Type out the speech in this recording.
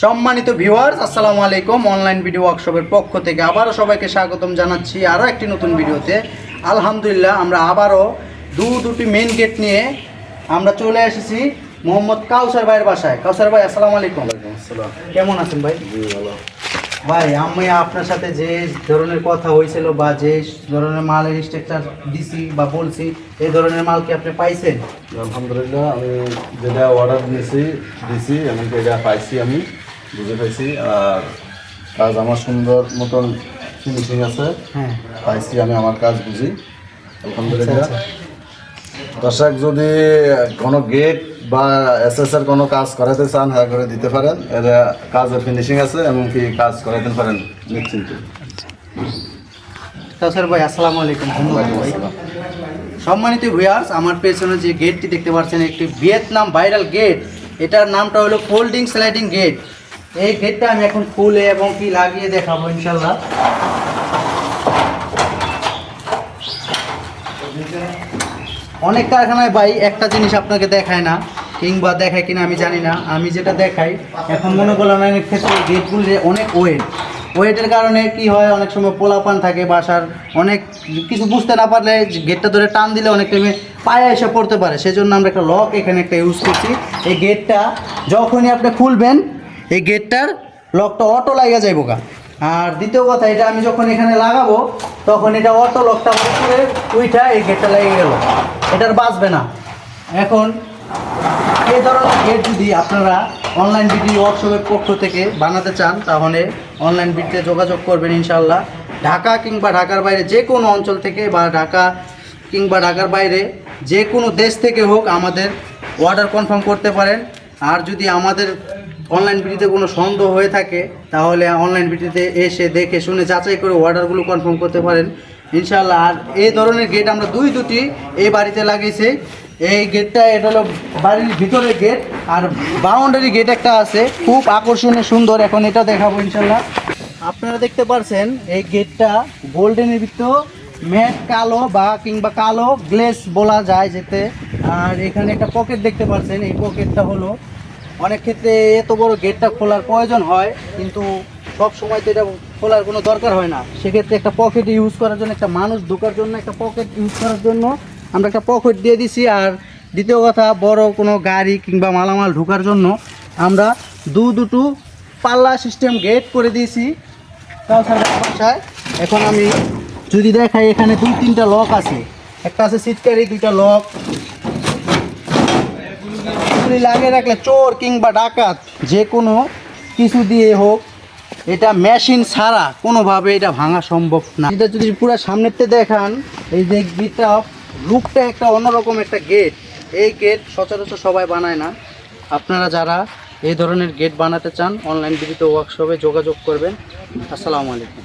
সম্মানিত ভিউয়ার্স আসসালামু আলাইকুম। অনলাইন ভিডিও ওয়ার্কশপের পক্ষ থেকে আবারও সবাইকে স্বাগতম জানাচ্ছি আরও একটি নতুন ভিডিওতে। আলহামদুলিল্লাহ আমরা আবারও দু দুটি মেন গেট নিয়ে আমরা চলে এসেছি মোহাম্মদ কাউসার ভাইয়ের বাসায়। কাউসার ভাই আসসালামু আলাইকুম। কেমন আছেন ভাই? ভাই আমি আপনার সাথে যে ধরনের কথা হয়েছিল বা যে ধরনের মালের স্ট্রাকচার দিছি বা বলছি এই ধরনের মাল কি আপনি পাইছেন? আলহামদুলিল্লাহ আমি যেটা অর্ডার দিয়েছি দিছি এমনকি এটা পাইছি আমি বুঝে পাইছি আর কাজ আমার সুন্দর মতন ফিনিশিং আছে। হ্যাঁ পাইছি আমি আমার কাজ বুঝি। আলহামদুলিল্লাহ। দর্শক যদি কোনো গেট বা এসএসএর কোনো কাজ করাতে চান হ্যাঁ করে দিতে পারেন। এর কাজের ফিনিশিং আছে এমনকি কাজ করাতে পারেন নিশ্চিন্ত। কাউসার ভাই আসসালামু আলাইকুম। ধন্যবাদ ভাই সম্মানিত ভিউয়ার্স আমার পেছনে যে গেটটি দেখতে পাচ্ছেন একটি ভিয়েতনাম ভাইরাল গেট এটার নামটা হলো ফোল্ডিং স্লাইডিং গেট এই গেটটা আমি এখন খুলে এবং কি লাগিয়ে দেখাবো, ইনশাল্লাহ। অনেক কারখানায় ভাই একটা জিনিস আপনাকে দেখায় না, কিংবা দেখায় কিনা আমি জানি না। আমি যেটা দেখাই, এখন মনে করলাম অনেক ক্ষেত্রে গেটগুলো অনেক ওয়েট। ওয়েটের কারণে কি হয়, অনেক সময় পোলাপান থাকে বাসার, অনেক কিছু বুঝতে না পারলে গেটটা ধরে টান দিলে অনেক টাইমে পায়ে এসে পড়তে পারে। সেজন্য আমরা একটা লক এখানে একটা ইউজ করছি। এই গেটটা যখনই আপনি খুলবেন এই গেটটার লকটা অটো লাগিয়ে যাইব গা। আর দ্বিতীয় কথা, এটা আমি যখন এখানে লাগাবো, তখন এটা অটো লকটা করে উইটা এই গেটটা লেগে গেল। এটার বাঁচবে না। এখন এই ধরনের গেট যদি আপনারা অনলাইন বিডি ওয়ার্কশপের পক্ষ থেকে বানাতে চান, তাহলে অনলাইন বিডিতে যোগাযোগ করবেন ইনশাল্লাহ ঢাকা কিংবা ঢাকার বাইরে যে কোনো অঞ্চল থেকে বা ঢাকা কিংবা ঢাকার বাইরে যে কোনো দেশ থেকে হোক আমাদের অর্ডার কনফার্ম করতে পারেন। আর যদি আমাদের অনলাইন বিডিতে কোনো সন্দেহ হয়ে থাকে, তাহলে অনলাইন বিডিতে এসে দেখে শুনে যাচাই করে অর্ডারগুলো কনফার্ম করতে পারেন। ইনশাল্লাহ আর এই ধরনের গেট আমরা দুই দুটি এই বাড়িতে লাগিয়েছি। এই গেটটা এটা হলো বাড়ির ভিতরের গেট আর বাউন্ডারি গেট একটা আছে, খুব আকর্ষণীয়, সুন্দর। এখন এটা দেখাবো ইনশাল্লাহ আপনারা দেখতে পারছেন, এই গেটটা গোল্ডেনের ভিতর ম্যাট কালো বা কিংবা কালো গ্লেস বলা যায় যেতে। আর এখানে একটা পকেট দেখতে পাচ্ছেন এই পকেটটা হলো অনেক ক্ষেত্রে এত বড় গেটটা খোলার প্রয়োজন হয়, কিন্তু সব সময় তো এটা খোলার কোনো দরকার হয় না। সেক্ষেত্রে একটা পকেট ইউজ করার জন্য, একটা মানুষ ঢোকার জন্য, একটা পকেট ইউজ করার জন্য আমরা একটা পকেট দিয়ে দিছি। আর দ্বিতীয় কথা, বড় কোনো গাড়ি কিংবা মালামাল ঢোকার জন্য আমরা দু দুটো পাল্লা সিস্টেম গেট করে দিয়েছি। বাসায় এখন আমি যদি দেখাই, এখানে দুই তিনটা লক আছে। একটা আছে সিটকারি দুইটা লক এগুলি লাগিয়ে রাখলে চোর কিংবা ডাকাত, যে কোনো কিছু দিয়ে হোক, এটা মেশিন ছাড়া কোনোভাবে এটা ভাঙা সম্ভব না। এটা যদি পুরো সামনেতে দেখান, এই যে গেটটা, লুকটা একটা অন্যরকম একটা গেট এই গেট সচরাচর সবাই বানায় না। আপনারা যারা এই ধরনের গেট বানাতে চান অনলাইন বিডিত ওয়ার্কশপে যোগাযোগ করবেন। আসসালামু আলাইকুম।